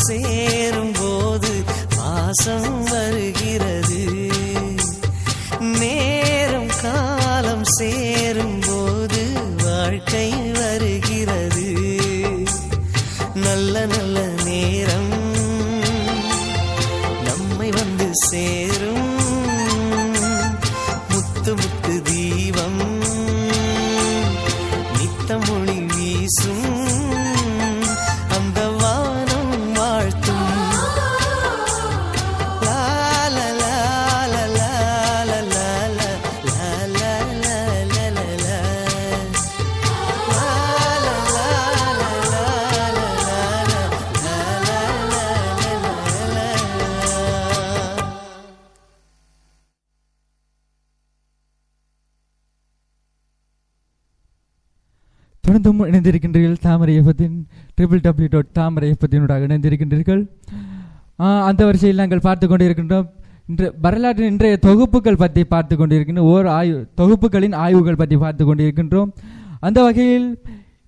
சேரும் போது பாசம் தொடர்ந்தும் இணைந்திருக்கின்றீர்கள் தாமரை இயக்கத்தின் ட்ரிபிள் டபிள்யூ டாட் தாமரை இயக்கத்தினூடாக இணைந்திருக்கின்றீர்கள் அந்த வரிசையில் நாங்கள் பார்த்து கொண்டிருக்கின்றோம். இன்று வரலாற்றின் இன்றைய தொகுப்புகள் பற்றி பார்த்து கொண்டிருக்கின்றோம் ஓர் ஆய்வு தொகுப்புகளின் ஆய்வுகள் பற்றி பார்த்து கொண்டிருக்கின்றோம். அந்த வகையில்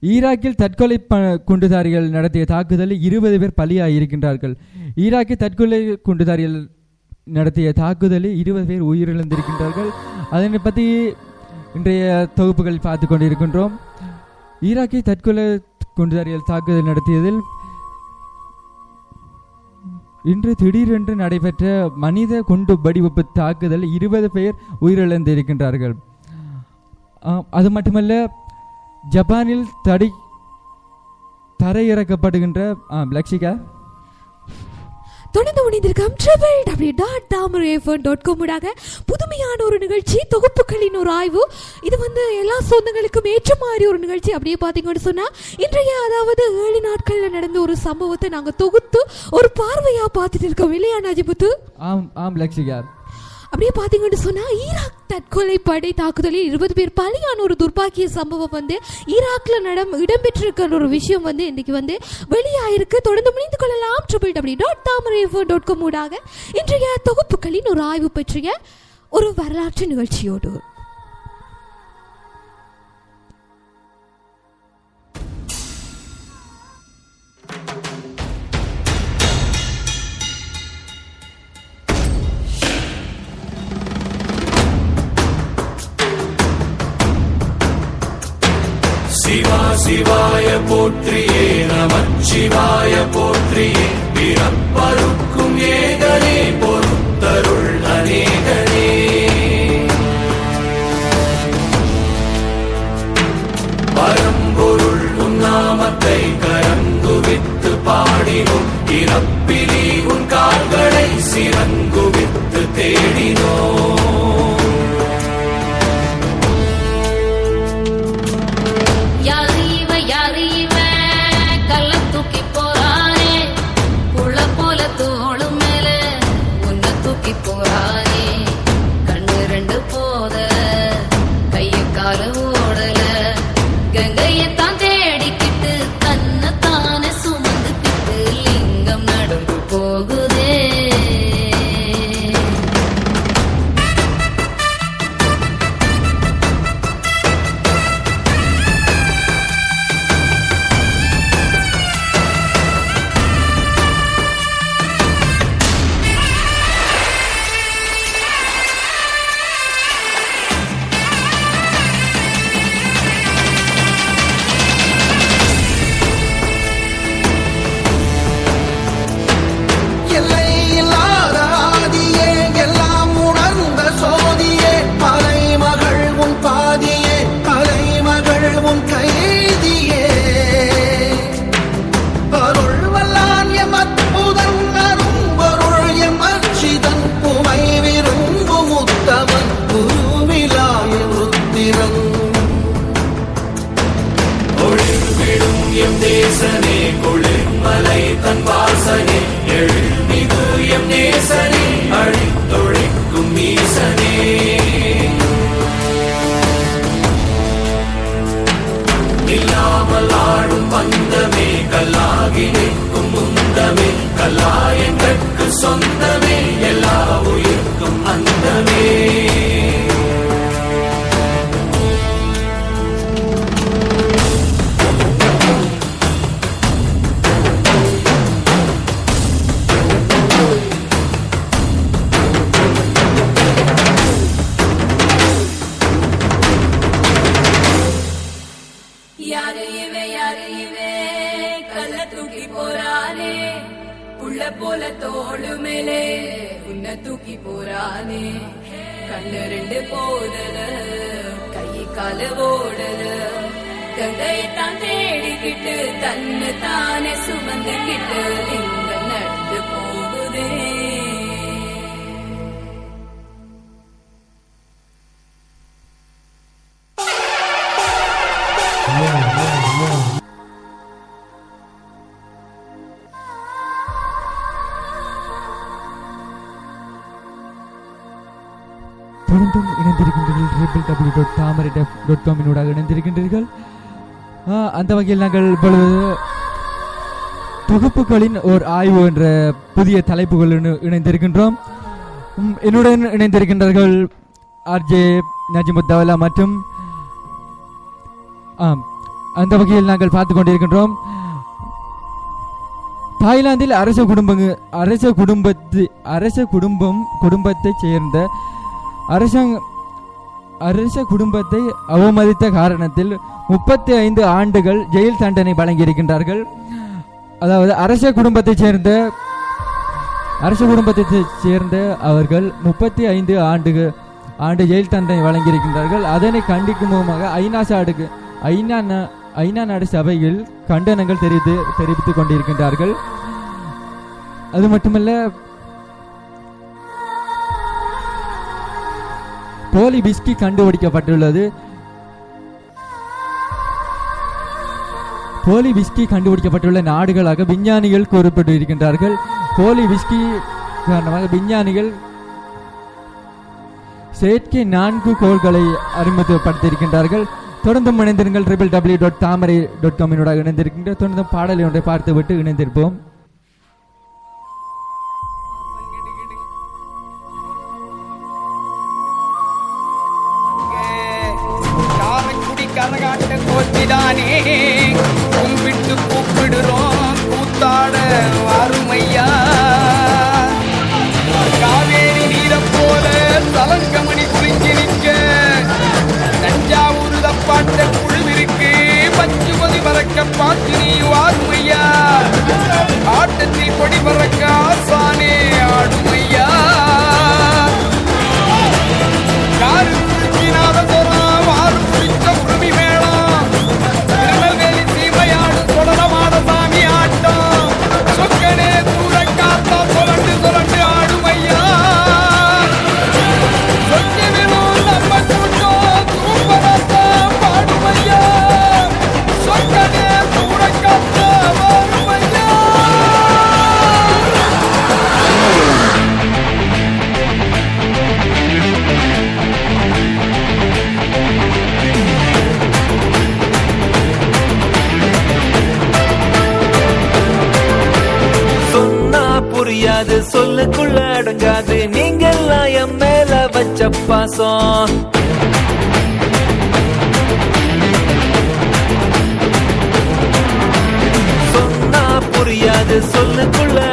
ஈராக்கில் தற்கொலை ப- குண்டுதாரிகள் நடத்திய தாக்குதலில் இருபது பேர் பலியாக இருக்கின்றார்கள் ஈராக்கில் தற்கொலை குண்டுதாரிகள் நடத்திய தாக்குதலில் இருபது பேர் உயிரிழந்திருக்கின்றார்கள். அதனை பற்றி இன்றைய தொகுப்புகளில் பார்த்து கொண்டிருக்கின்றோம். ஈராக்கை தற்கொலை குண்டுதாரிகள் தாக்குதல் நடத்தியதில் இன்று திடீரென்று நடைபெற்ற மனித குண்டு வடிவப்பு தாக்குதல் இருபது பேர் உயிரிழந்திருக்கின்றார்கள். அது மட்டுமல்ல ஜப்பானில் தடை தரையிறக்கப்படுகின்ற லக்ஷிகா தொடர்ந்து இணைந்திருக்கோம் triple W dot Thamarai dot com ஊடாக புதுமையான ஒரு நிகழ்ச்சி தொகுப்புகளின் ஒரு ஆய்வு. இது வந்து எல்லா சொந்தங்களுக்கும் ஏற்ற மாதிரி ஒரு நிகழ்ச்சி அப்படியே பார்த்தீங்கன்னு சொன்னால் இன்றைய அதாவது ஏழு நாட்களில் நடந்த ஒரு சம்பவத்தை நாங்கள் தொகுத்து ஒரு பார்வையாக பார்த்துட்டு இருக்கோம். இல்லையா நஜிபுத்து ஆம் ஆம் லக்ஷிகா அப்படியே பார்த்தீங்கன்னு சொன்னா ஈராக் தற்கொலை படை தாக்குதலில் இருபது பேர் பலியான ஒரு துர்பாக்கிய சம்பவம் வந்து ஈராக்ல நடம் இடம்பெற்றிருக்கிற ஒரு விஷயம் வந்து இன்னைக்கு வந்து வெளியாயிருக்கு. தொடர்ந்து முடிந்து கொள்ளலாம். Triple W dot Thamarai dot com ஊடாக இன்றைய தொகுப்புகளின் ஒரு ஆய்வு பற்றிய ஒரு வரலாற்று நிகழ்ச்சியோடு. சிவா சிவாய போற்றியே நமச்சிவாய போற்றியே. பிறப்பருக்கும் ஏகனே பொறுத்தருள் அநேகனே. பரம்பொருள் உன்னாமத்தை கரங்குவித்து பாடினோம். இறப்பிலே உன் கால்களை சிறங்குவித்து போல தோளு மேலே உன்னை தூக்கி போறானே. கண்ணு ரெண்டு போதல கை கால ஓடல கங்கையத்தான் தேடிக்கிட்டு தன்னை தானே சுமந்துக்கிட்டு இங்க நடந்து போகுதே. டாட் காமினூடாக இணைந்திருக்கின்றீர்கள். அந்த வகையில் நாங்கள் இப்பொழுது தொகுப்புகளின் ஓர் ஆய்வு என்ற புதிய தலைப்புகளுடன் இணைந்திருக்கின்றோம். என்னுடன் இணைந்திருக்கின்றார்கள் ஆர்ஜே நஜிமுத்தவலா மற்றும் ஆம் அந்த வகையில் நாங்கள் பார்த்து கொண்டிருக்கின்றோம். தாய்லாந்தில் அரச குடும்பங்க அரச குடும்பத்து அரச குடும்பம் குடும்பத்தைச் சேர்ந்த அரசாங்க அரச குடும்பத்தை அவமதித்த காரணத்தில் முப்பத்தி ஐந்து ஆண்டுகள் ஜெயில் தண்டனை வழங்கியிருக்கின்றார்கள். அதாவது அரச குடும்பத்தைச் சேர்ந்த அரச குடும்பத்தை சேர்ந்த அவர்கள் முப்பத்தி ஐந்து ஆண்டு ஆண்டு ஜெயில் தண்டனை வழங்கியிருக்கின்றார்கள். அதனை கண்டிக்கும் முகமாக ஐநா சாடுக்கு ஐநா நா- ஐநா நாடு சபையில் கண்டனங்கள் தெரிவித்து தெரிவித்துக் கொண்டிருக்கின்றார்கள். அது மட்டுமல்ல போலி பிஸ்கி கண்டுபிடிக்கப்பட்டுள்ளது. போலி விஸ்கி கண்டுபிடிக்கப்பட்டுள்ள நாடுகளாக விஞ்ஞானிகள் கூறப்பட்டு இருக்கின்றார்கள் போலி விஸ்கி காரணமாக விஞ்ஞானிகள் செயற்கை நான்கு கோள்களை அறிமுகப்படுத்தியிருக்கின்றார்கள். தொடர்ந்து இணைந்திருங்கள் triple W dot Thamarai dot காமினோட இணைந்திருக்கின்ற தொடர்ந்து பாடலை ஒன்றை பார்த்துவிட்டு இணைந்திருப்போம். கோச்சிதானே கும்பிட்டு கூப்பிடுறோம் கூத்தாட வாருமையா? காவேரி நீரை போல தலங்கமணி குறிஞ்சி நிற்க தஞ்சாவூர் தப்பாட்ட குழுவிற்கு பச்சுமதி பறக்க பார்த்து நீ வாருமையா? ஆட்டத்தில் கொடி பறக்க ஆசானே ஆடுமையா? வச்ச பாசம் சொன்னா புரியாது சொல்லுக்குள்ள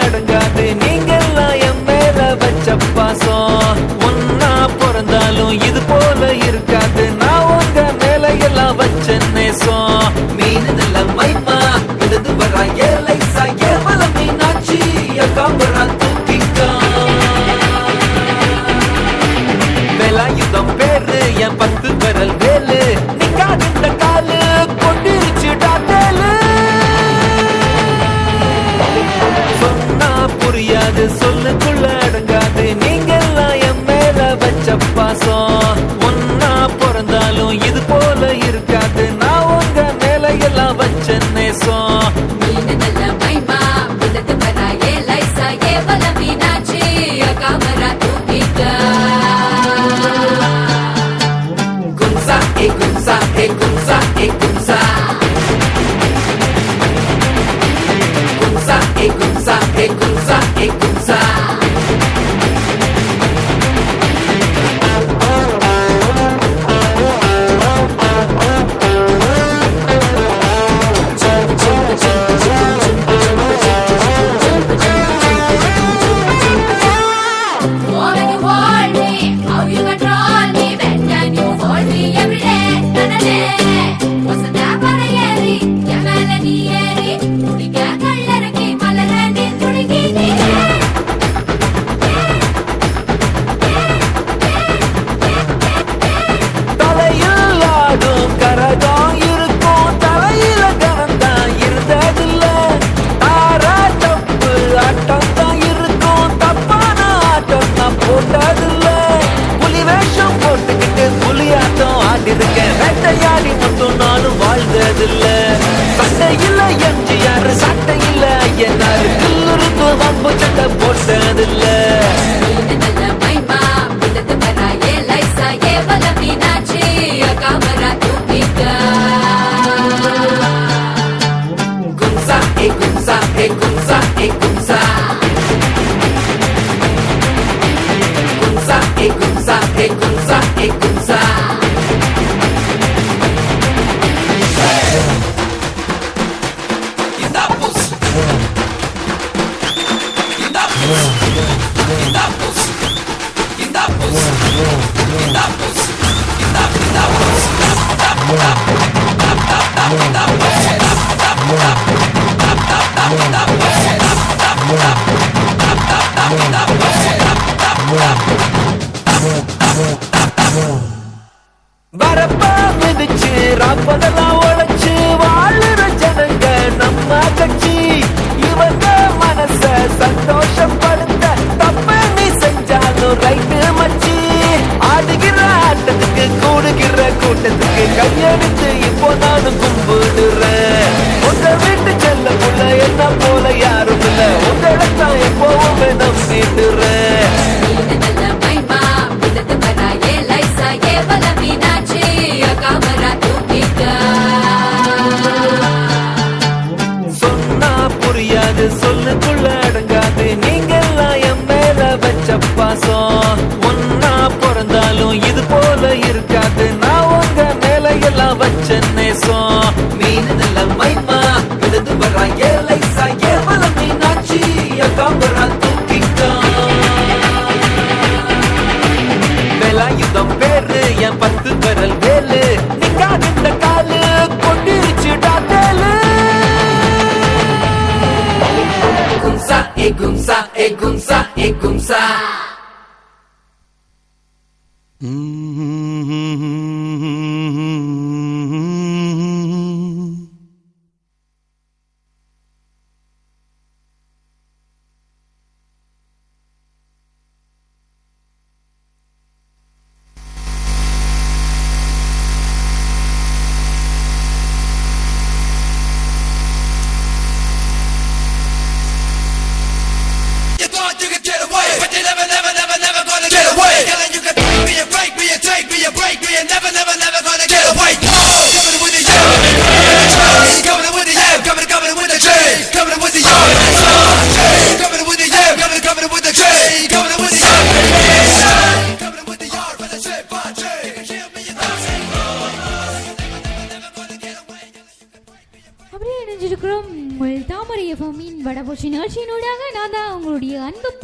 பகலாம் உழைச்சு வாழுற ஜனங்க நம்ம கட்சி. இவங்க மனச சந்தோஷம் படுத்த தப்ப நீ செஞ்சாலும் ரைட்டு மச்சி. ஆடுகிற ஆட்டத்துக்கு கூடுகிற கூட்டத்துக்கு கையெடுத்து இப்போ நானும் கும்பிடுறேன். உங்க வீட்டு செல்ல புள்ள என்ன போல யாரும் இல்ல. உங்களை எப்போ ஆயுதம் பேரு என் பத்து விரல் வேலு நிக்கா நின்ற காலு கொண்டிருச்சுடா தேலு கும்சா ஏ கும்சா ஏ கும்சா ஏ கும்சா. Mm.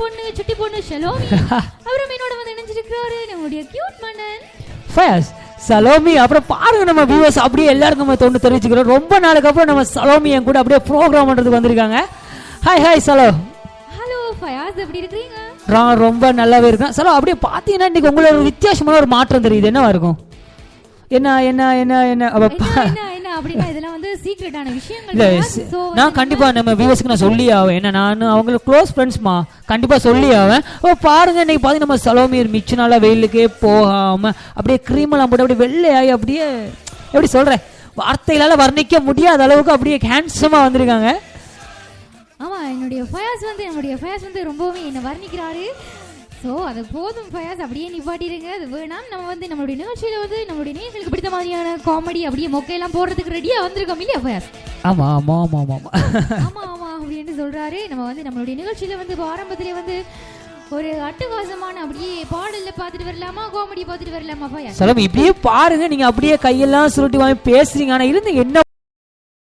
பொண்ணு சுட்டி பொண்ணு ஷலோமி. அப்புறம் என்னோட வந்து இணைஞ்சிருக்கிறாரு. நம்முடைய கியூட் மன்னன். ஃபயஸ் சலோமி அப்புறம் பாருங்க நம்ம வியூவர்ஸ் அப்படியே எல்லாருக்கும் நம்ம தொண்டு தெரிவிச்சுக்கிறோம். ரொம்ப நாளுக்கு அப்புறம் நம்ம சலோமி என் கூட அப்படியே ப்ரோக்ராம் பண்றதுக்கு வந்திருக்காங்க. ஹாய் ஹாய் சலோ ஹலோ ஃபயாஸ் எப்படி இருக்கிறீங்க? நான் ரொம்ப நல்லாவே இருக்கேன். சலோ அப்படியே பார்த்தீங்கன்னா இன்னைக்கு உங்களோட வித்தியாசமான ஒரு மாற்றம் தெரியுது. என்னவா இருக்கும்? என்ன என்ன என்ன என்ன? என்ன என்ன என்ன அப்படின்னா இதெல்லாம் வந்து சீக்ரெட்டான விஷயங்கள் நான் கண்டிப்பா நம்ம வியூவர்ஸ்க்கு நான் சொல்லி ஆவேன். ஏன்னா நான் அவங்களுக்கு க்ளோஸ் ஃப்ரெண்ட்ஸ்மா கண்டிப்பா சொல்லி ஆவேன். ஓ பாருங்க இன்னைக்கு பாத்தீங்கன்னா நம்ம சலோமீர் மிச்ச நாளா வெயிலுக்கே போகாம அப்படியே cream எல்லாம் போட்டு அப்படியே வெள்ளையாகி அப்படியே எப்படி சொல்றேன் வார்த்தைகளால வர்ணிக்க முடியாத அளவுக்கு அப்படியே ஹேண்ட்ஸமா வந்திருக்காங்க. ஆமா என்னுடைய ஃபயாஸ் வந்து நம்முடைய ஃபயாஸ் வந்து ரொம்பவே என்ன வர்ணிக்கிறாரு. ஸோ அது போதும் ஃபயாஸ் அப்படியே நிப்பாட்டிடுங்க. அது வேணாம். நம்ம வந்து நம்மளுடைய நிகழ்ச்சியில வந்து நம்மளுடைய நேர்களுக்கு பிடித்த மாதிரியான காமெடி அப்படியே மொக்கையெல்லாம் போடுறதுக்கு ரெடியா வந்திருக்கோம் இல்லையா ஃபயாஸ் ஆமா ஆமா ஆமா ஆமா ஆமா. ஆமா ஆமா அப்படின்னு சொல்றாரு. நம்ம வந்து நம்மளுடைய நிகழ்ச்சியில வந்து இப்ப ஆரம்பத்திலே வந்து ஒரு அட்டகாசமான அப்படியே பாடல்ல பார்த்துட்டு வரலாமா காமெடி பார்த்துட்டு வரலாமா ஃபயாஸ் சலோமி இப்படியே பாருங்க. நீங்க அப்படியே கையெல்லாம் சுருட்டி வாங்கி பேசுறீங்க. ஆனா இருந்து என்ன